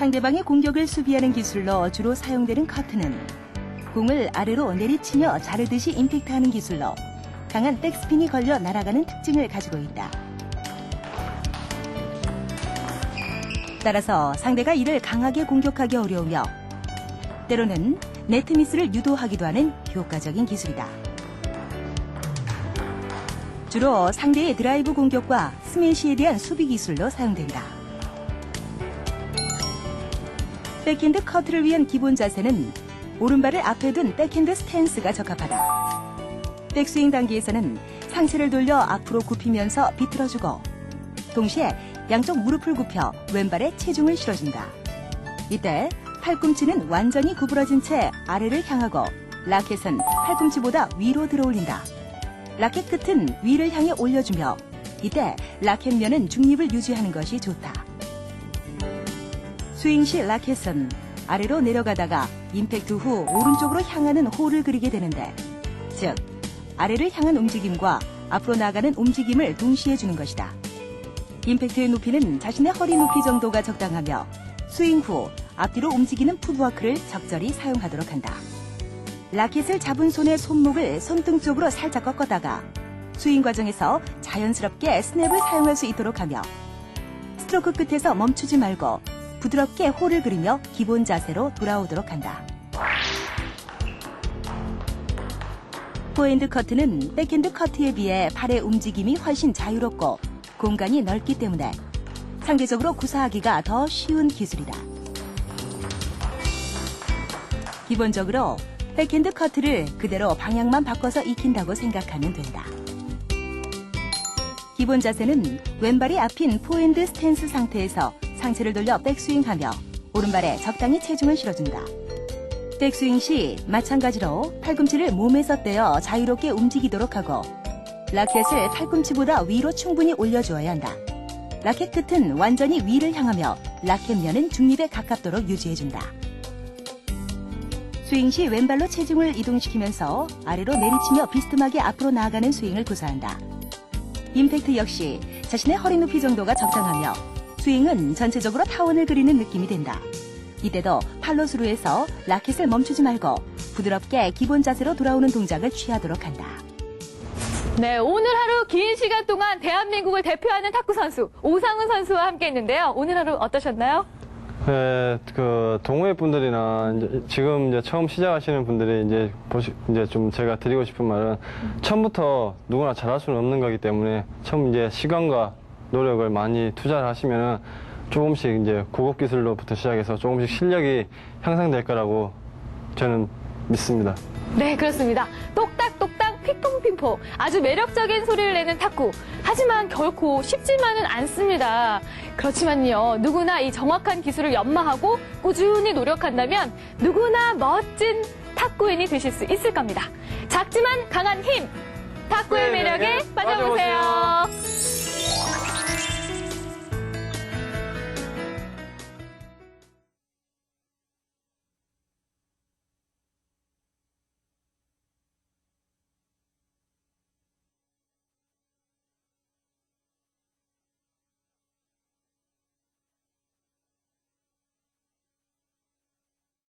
상대방의 공격을 수비하는 기술로 주로 사용되는 커트는 공을 아래로 내리치며 자르듯이 임팩트하는 기술로 강한 백스핀이 걸려 날아가는 특징을 가지고 있다. 따라서 상대가 이를 강하게 공격하기 어려우며 때로는 네트 미스를 유도하기도 하는 효과적인 기술이다. 주로 상대의 드라이브 공격과 스매시에 대한 수비 기술로 사용된다. 백핸드 커트를 위한 기본 자세는 오른발을 앞에 둔 백핸드 스탠스가 적합하다. 백스윙 단계에서는 상체를 돌려 앞으로 굽히면서 비틀어주고 동시에 양쪽 무릎을 굽혀 왼발에 체중을 실어준다. 이때 팔꿈치는 완전히 구부러진 채 아래를 향하고 라켓은 팔꿈치보다 위로 들어올린다. 라켓 끝은 위를 향해 올려주며 이때 라켓면은 중립을 유지하는 것이 좋다. 스윙 시 라켓은 아래로 내려가다가 임팩트 후 오른쪽으로 향하는 홀을 그리게 되는데 즉 아래를 향한 움직임과 앞으로 나가는 움직임을 동시에 주는 것이다. 임팩트의 높이는 자신의 허리 높이 정도가 적당하며 스윙 후 앞뒤로 움직이는 푸드워크를 적절히 사용하도록 한다. 라켓을 잡은 손의 손목을 손등 쪽으로 살짝 꺾었다가 스윙 과정에서 자연스럽게 스냅을 사용할 수 있도록 하며 스트로크 끝에서 멈추지 말고 부드럽게 홀을 그리며 기본 자세로 돌아오도록 한다. 포핸드 커트는 백핸드 커트에 비해 팔의 움직임이 훨씬 자유롭고 공간이 넓기 때문에 상대적으로 구사하기가 더 쉬운 기술이다. 기본적으로 백핸드 커트를 그대로 방향만 바꿔서 익힌다고 생각하면 된다. 기본 자세는 왼발이 앞인 포핸드 스탠스 상태에서 상체를 돌려 백스윙하며 오른발에 적당히 체중을 실어준다. 백스윙 시 마찬가지로 팔꿈치를 몸에서 떼어 자유롭게 움직이도록 하고 라켓을 팔꿈치보다 위로 충분히 올려주어야 한다. 라켓 끝은 완전히 위를 향하며 라켓면은 중립에 가깝도록 유지해준다. 스윙 시 왼발로 체중을 이동시키면서 아래로 내리치며 비스듬하게 앞으로 나아가는 스윙을 구사한다. 임팩트 역시 자신의 허리 높이 정도가 적당하며 스윙은 전체적으로 타원을 그리는 느낌이 된다. 이때도 팔로 수루해서 라켓을 멈추지 말고 부드럽게 기본 자세로 돌아오는 동작을 취하도록 한다. 네, 오늘 하루 긴 시간 동안 대한민국을 대표하는 탁구 선수 오상훈 선수와 함께 했는데요. 오늘 하루 어떠셨나요? 네, 그 동호회 분들이나 이제 지금 이제 처음 시작하시는 분들이 이제 보시 이제 좀 제가 드리고 싶은 말은 처음부터 누구나 잘할 수는 없는 거기 때문에 처음 이제 시간과 노력을 많이 투자를 하시면은 조금씩 이제 고급 기술로부터 시작해서 조금씩 실력이 향상될 거라고 저는 믿습니다. 네, 그렇습니다. 똑딱똑딱 핑퐁핑퐁 아주 매력적인 소리를 내는 탁구. 하지만 결코 쉽지만은 않습니다. 그렇지만요, 누구나 이 정확한 기술을 연마하고 꾸준히 노력한다면 누구나 멋진 탁구인이 되실 수 있을 겁니다. 작지만 강한 힘, 탁구의 네, 매력에 네, 빠져보세요.